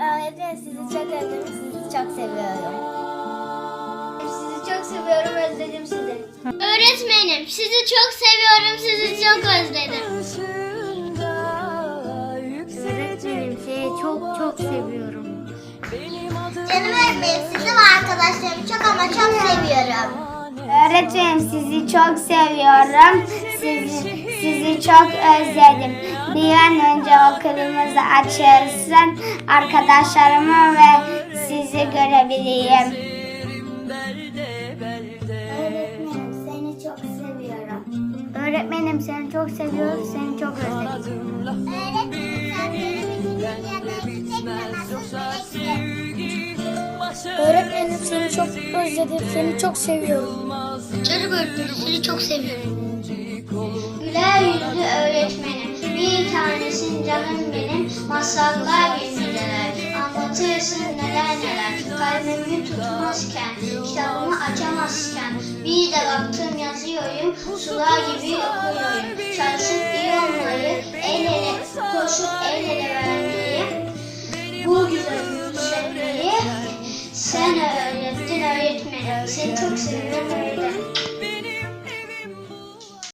Öğretmenim sizi çok özledim, sizi çok seviyorum. Sizi çok seviyorum, özledim sizi. Öğretmenim sizi çok seviyorum, sizi çok özledim. Öğretmenim sizi çok çok seviyorum. Canım öğretmenim sizi ve arkadaşlarımı çok ama çok seviyorum. Öğretmenim sizi çok seviyorum. Sizi, sizi çok özledim. Bir an önce okulumuzu açılsın. Arkadaşlarımı ve sizi görebileyim. Öğretmenim seni çok seviyorum. Öğretmenim seni çok seviyorum. Seni çok özledim. Öğretmenim sen benim seni çok özledim. Seni çok seviyorum. Canım öğretmenim sizi çok seviyorum. Güler yüzlü öğretmenim. Bir tanesin canım benim. Masallar günlüler. Anlatırsın neler neler. Kalbimi tutmazken, kitabımı açamazken. Bir de baktım yazıyorum. Sular gibi okuyorum. Çalışıp iyi olmayı, el ele, koşup el ele vermeyi. Bu güzel yükselmeyi sen öğrettin öğretmenim. Seni çok seviyorum.